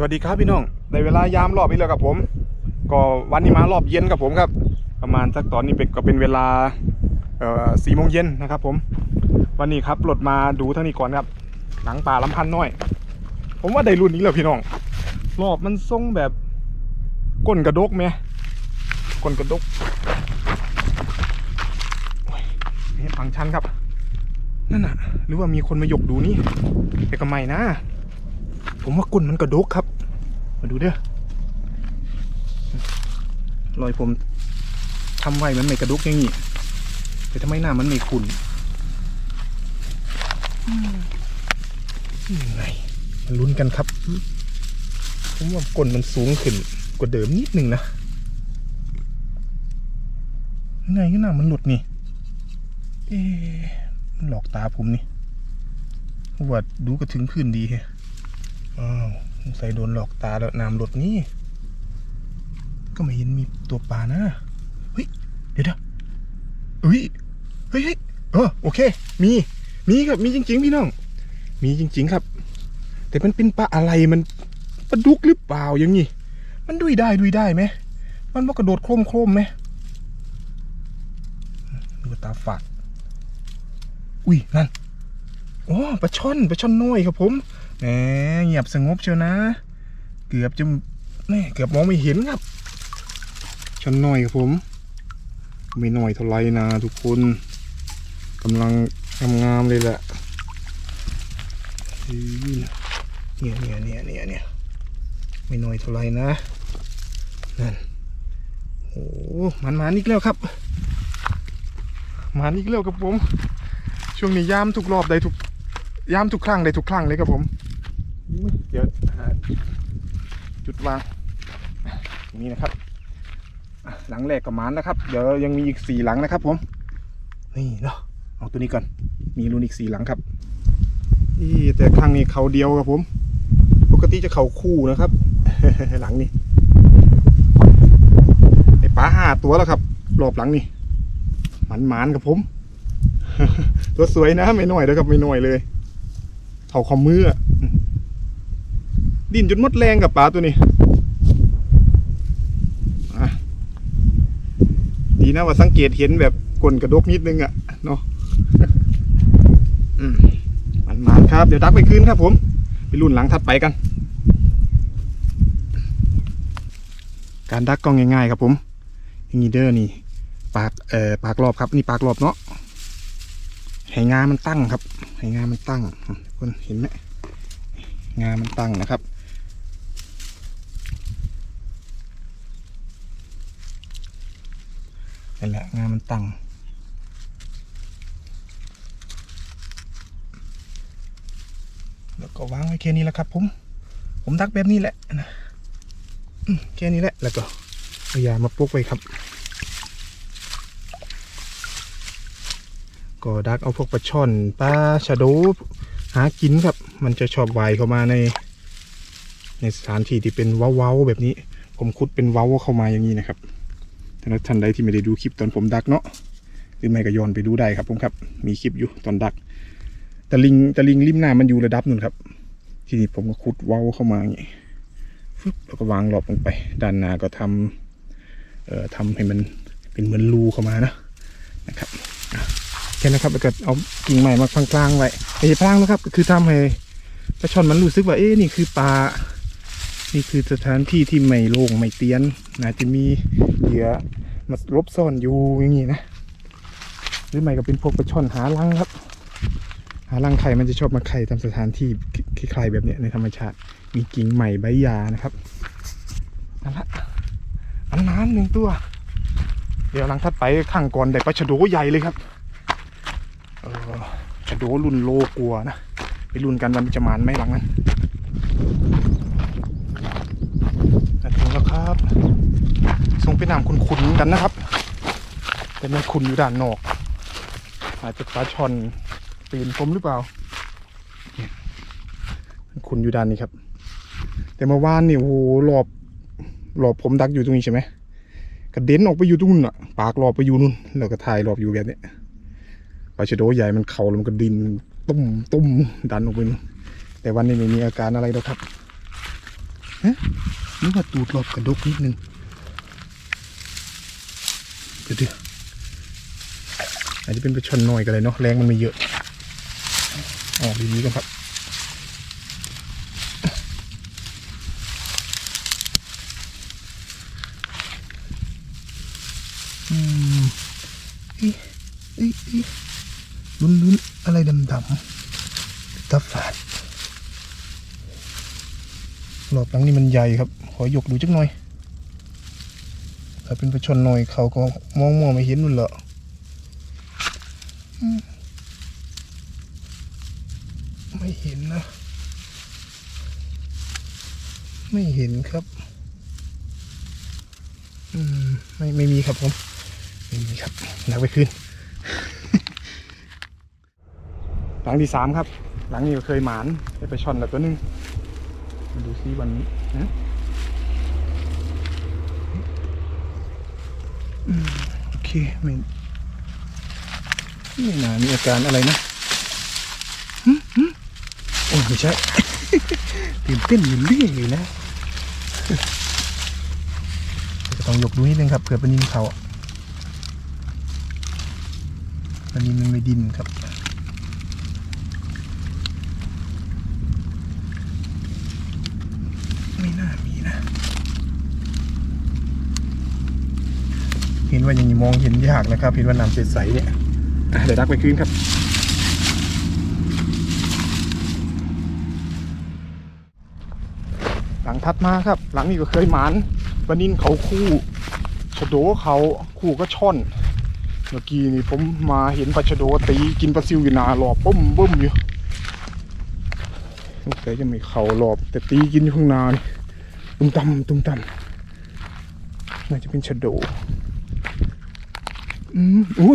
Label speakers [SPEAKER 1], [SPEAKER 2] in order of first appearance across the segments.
[SPEAKER 1] สวัสดีครับพี่น้องในเวลายามรอบนี้แล้วกับผม ก็วันนี้มารอบเย็นกับผมครับ ประมาณสักตอนนี้เป็นก็เป็นเวลาสี่โมงเย็นนะครับผม วันนี้ครับรถมาดูท่านี้ก่อนครับหนังป่าลำพันธ์น้อย ผมว่าได้รุ่นนี้แล้วพี่น้อง รอบมันทรงแบบก้นกระดกไหมก้นกระดกนี่ฟังชันครับ นั่นน่ะ หรือว่ามีคนมายกดูนี่แต่ก็ไม่นะ ผมว่าก้นมันกระดกครับ มาดูเด้อรอยผมทำไว้มันไม่กระดกอย่างนี้แต่ทำไมหน้ามันไม่ขุ่นอืมยังไงมาลุ้นกันครับ ผมว่าก้นมันสูงขึ้นกว่าเดิมนิดนึงนะยังไงก็หน้ามันหลุดนี่ เอ๊ะมันหลอกตาผมนี่ผมว่าดูกระถึงพื้นดีแฮะอ้าว สงสัยโดนหลอกตาแล้วน้ำหลดนี่ ก็ไม่เห็นมีตัวปลานะ เฮ้ย เดี๋ยวเดี๋ยวเฮ้ยเฮ้ย เฮ้ยเออโอเค มี มีครับ มีจริง ๆ พี่น้อง มีจริง ๆ ครับ แต่มันเป็นปลาอะไรมันปลาดุกหรือเปล่าอย่างนี้ มันดุยได้ดุยได้ไหม มันว่ากระโดดโครมโครมไหมดูตาฝาด อุ้ยนั่นอ๋อปลาช่อนปลาช่อนน้อยครับผม แหมเงียบสงบเชียวนะ เกือบจะแม่เกือบมองไม่เห็นครับชั้นน้อยครับผม ไม่หน้อยเท่าไรนะทุกคนกำลังงามๆเลยแหละเนี่ยเนี่ยเนี่ยเนี่ยเนี่ยไม่น้อยเท่าไรนะนั่นโอ้มันมาอีกแล้วครับมาอีกแล้วครับผม ช่วงนี้ยามทุกรอบได้ทุกยามทุกครั้งได้ทุกครั้งเลยครับผม เดี๋ยวหาจุดวางตรงนี้นะครับ หลังแรกกับมานนะครับ เดี๋ยวยังมีอีกสี่หลังนะครับ ผม นี่เนาะเอาตัวนี้ก่อน มีรุ่นอีกสี่หลังครับนี่แต่ครั้งนี้เขาเดียวครับผม ปกติจะเขาคู่นะครับ หลังนี้ไอ้ปลาห้าตัวแล้วครับรอบหลังนี่หมันหมานๆครับผม ตัวสวยนะไม่หน้อยนะครับไม่หน้อยเลยเท่าคอมมือ ดินจนหมดแรงกับปลาตัวนี้ดีนะว่าสังเกตเห็นแบบกลนกระดกนิดนึงอะเนาะอืมมันมาครับ เดี๋ยวดักไปคืนครับผมไปรุ่นหลังถัดไปกัน การดักก็ง่ายๆครับผมอย่างนี้เด้อนี่ปากเอ่อปากรอบครับนี่ปากรอบเนาะให้งามันตั้งครับให้งามันตั้งคนเห็นไหมงามันตั้งนะครับ นั่นแหละงานมันตั้งแล้วก็วางไว้แค่นี้แหละครับ ผม ผมดักแบบนี้แหละนะอืมแค่นี้แหละแล้วก็เอายามาปลุกไว้ครับ ก็ดักเอาพวกปลาช่อนปลาชะโดหากินครับ มันจะชอบว่ายเข้ามาใน ในสถานที่ที่เป็นเว้าๆแบบนี้ ผมคุดเป็นเว้าเข้ามาอย่างนี้นะครับ ถ้าท่านใดที่ไม่ได้ดูคลิปตอนผมดักเนาะหรือไม่ก็ย้อนไปดูได้ครับผมครับ มีคลิปอยู่ตอนดักตะลิงตะลิงริมหน้ามันอยู่ระดับนึ่งครับ ทีนี้ผมก็ขุดเว้าเข้ามาอย่างนี้ฟึบแล้วก็วางหลอบลงไป ด้านหน้าก็ทำเอ่อทำให้มันเป็นเหมือนรูเข้ามานะนะครับแค่นะครับแล้วก็เอากิ่งใหม่มาพลางๆไว้ไม่ใช่พลางนะครับ ก็คือทำให้ปลาช่อนมันรู้สึกว่าเอ๊ะนี่คือปลานี่คือสถานที่ที่ไม่โล่งไม่เตียนนะจะมีเหยื่อ มาลบซ่อนอยู่อย่างนี้นะ หรือไม่ก็เป็นพวกปลาช่อนหารังครับ หารังไข่มันจะชอบมาไข่ตามสถานที่คล้ายๆแบบเนี้ยในธรรมชาติ มีกิ่งใหม่ใบหญ้านะครับนั่นละอันน้ำหนึ่งตัว เดี๋ยวลังถัดไปข้างก่อนได้ปลาชะโดใหญ่เลยครับเออชะโดรุ่นโลกลัวนะไปรุ่นกันวันจะมานไหมหลังนั้นแต่ถึงแล้วครับ ส่งไปน้ำขุนๆกันนะครับ แต่มันขุนอยู่ด้านนอก อาจจะปลาช่อนปีนผมหรือเปล่าเนี่ยมันขุนอยู่ด้านนี้ครับ แต่เมื่อวานนี่โอ้โหหลอบหลอบผมดักอยู่ตรงนี้ใช่ไหมกระเด็นออกไปอยู่ตรงนู้นอะ ปากหลอบไปอยู่นู่นแล้วก็ถ่ายหลอบอยู่แบบนี้ปลาชะโดใหญ่มันเข่าแล้วมันก็ดินตุ้มตุ้มดันออกไปนู่นแต่วันนี้ไม่มีอาการอะไรหรอกครับฮะนึกว่าตูดรอบกระดกนิดนึง ดี๋ยวเดี๋ยวอาจจะเป็นปลาช่อนน้อยกันเลยเนาะแรงมันไม่เยอะออกดีนี้กันครับอืมอ๊ะเอ๊ะเอ๊ะลุ้นลุ้นอะไรดำดำๆตาฝาดหลอดหลังนี่มันใหญ่ครับ ขอยกดูจักหน่อย ถ้าเป็นประชนหน่อยเขาก็มองมองไม่เห็นนู่นเหรอไม่เห็นนะ ไม่เห็นครับ อืม ไม่ไม่มีครับผมไม่มีครับนักไปขึ้น หลังที่สามครับ หลังนี้ก็เคยหมานได้ไปชนแล้วตัวหนึงมาดูซิวันนี้นะอืม โอเคไม่ไม่น่ามีอาการอะไรนะหึหึโอ้ไม่ใช่ตื่นเต้นอยู่เรื่อยเลยนะจะต้องยกดูนิดนึงครับเผื่อปลานินเขาปลานินมันไม่ดินครับ ไม่น่ามีนะ เห็น ว่าอย่างนี้มองเห็นยากนะครับเห็นว่าน้ำใสๆเนี่ยเดี๋ยวดักไปคืนครับ หลังถัดมาครับ หลังนี้ก็เคยหมานปลานินเขาคู่ชโดเขาคู่ก็ช่อน เมื่อกี้นี่ผมมาเห็นปลาชโดตีกินปลาซิวอยู่นาหลอบปุ้มบุ้มอยู่สงสัยจะม่เข่าหลอบ แต่ตีกินอยู่ข้างนานตุ้มตำตุ้มตำน่าจะเป็นชโด อืมอู้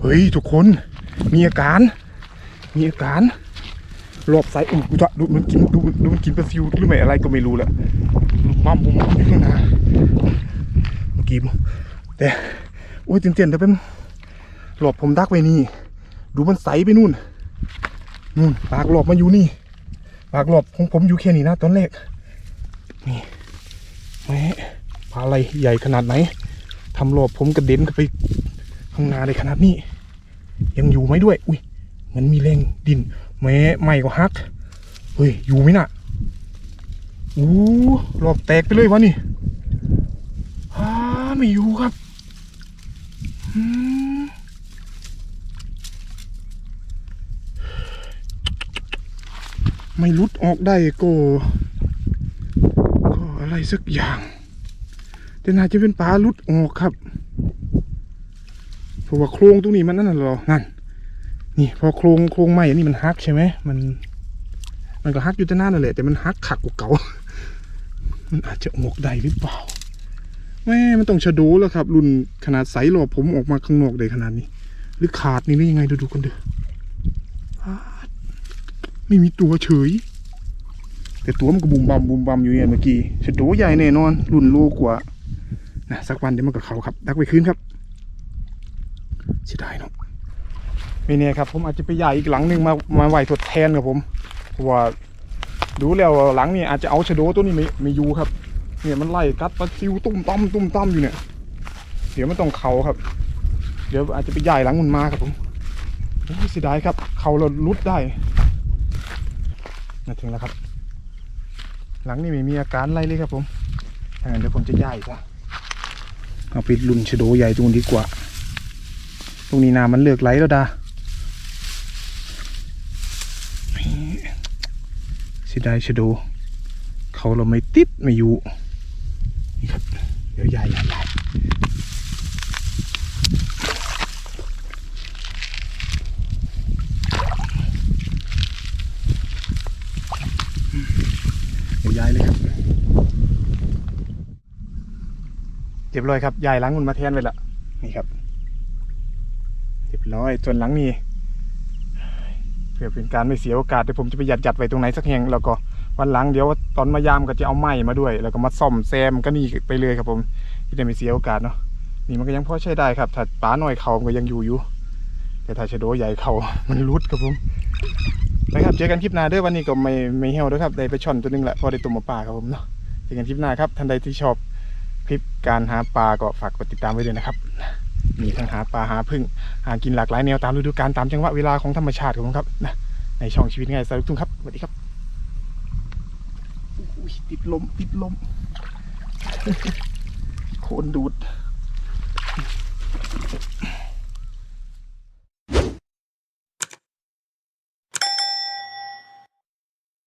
[SPEAKER 1] เฮ้ย ทุกคน มีอาการ มีอาการรอบซ้ายอุ้มกูจะดูมันกินดูดูมันกินปลาซิวหรือไม่อะไรก็ไม่รู้แหละมั่มผมอยู่ข้างหน้าเมื่อกี้แต่โอ้ยเตียนๆแต่เป็นหลบผมดักไว้นี่ ดูมันใสไปนู่นนู่นปากหลบมาอยู่นี่ ปากหลบของผมอยู่แค่นี้นะตอนแรกนี่แม่ปลาอะไรใหญ่ขนาดไหน ทำหลอบผมกระเด็นไปข้างหน้าเลยขนาดนี้ ยังอยู่ไหมด้วย อุ้ยมันมีแรงดินแม้ไม่ก็ฮัก เฮ้ย อยู่ไหมน่ะอู้รอบแตกไปเลยวะนี่ฮ่าไม่อยู่ครับไม่ลุดออกได้ก็ ก็อะไรสักอย่าง แต่น่าจะเป็นปลาลุดออกครับเพราะว่าโครงตรงนี้มันนั่นน่ะหรอนั่นนี่พอโครงโครงใหม่อันนี้มันฮักใช่ไหมมัน มันก็ฮักอยู่แต่หน้านั่นแหละแต่มันฮักขักกว่าเก่ามันอาจจะออกได้หรือเปล่าแม่มันต้องชะโดแล้วครับ รุ่นขนาดไซส์หลอบผมออกมาข้างนอกได้ขนาดนี้ หรือขาดนี่หรือยังไงดูดูกันเด้อไม่มีตัวเฉย แต่ตัวมันก็บุมบัมบุมบัมอยู่เนี่ยเมื่อกี้ชะโดใหญ่แน่นอน รุ่นโลกว่า นะสักวันเดี๋ยวมันก็เขาครับ ดักไปคืนครับเสียดายเนาะไม่แน่ครับ ผมอาจจะไปใหญ่อีกหลังหนึ่งมามาไหวทดแทนกับผมเพราะว่าดูแล้วหลังนี้อาจจะเอาชะโดตัวนี้ไม่ไม่อยู่ครับ เนี่ยมันไล่กัดปลาซิวตุ้มต้อมตุ้มต้อมอยู่เนี่ย เดี๋ยวมันต้องเขาครับ เดี๋ยวอาจจะไปใหญ่หลังมันมาครับผมโอ้เสียดายครับ เขาเราลุดได้มาถึงแล้วครับ หลังนี้ไม่มีอาการอะไรเลยครับผม เดี๋ยวผมจะใหญ่ซะเอาไปลุนชโดใหญ่ตรงนี้ดีกว่า ตรงนี้น้ำมันเลือกไหลแล้วดาสียดายชโด เขาเราไม่ติดไม่อยู่นี่ครับเดี๋ยวใหญ่ใหญ่ใหญ่เดี๋ยวย้ายเลยครับ เรียบร้อยครับยายล้างมันมาแทนไปละนี่ครับ เรียบร้อยส่วนหลังนี้เพื่อเป็นการไม่เสียโอกาสเดี๋ยวผมจะไปหยัดยัดไว้ตรงไหนสักแห่งแล้วก็วันหลังเดี๋ยวตอนมายามก็จะเอาไม้มาด้วย แล้วก็มาซ่อมแซมก็นี่ไปเลยครับผมที่ได้ไม่เสียโอกาสเนาะนี่มันก็ยังพอใช้ได้ครับถ้าป้าหน่อยเขามันก็ยังอยู่อยู่ แต่ถ้าชะโดใหญ่เขามันรุดครับผมนะครับเจอกันคลิปหน้าเด้วยวันนี้ก็ไม่ไม่เหี่ยวด้วยครับได้ไปช่อนตัวหนึงแหละพอได้ตัวมมาปลาครับผมเนาะเจอกันคลิปหน้าครับท่านใดที่ชอบ การหาปลาก็ฝากกดติดตามไว้ด้วยนะครับ มีทั้งหาปลาหาพึ่งหากินหลากหลายแนวตามฤดูกาลตามจังหวะเวลาของธรรมชาติของผมครับในช่องชีวิตง่ายสายลูกทุ่งครับสวัสดีครับติดลมติดลมโคนดูด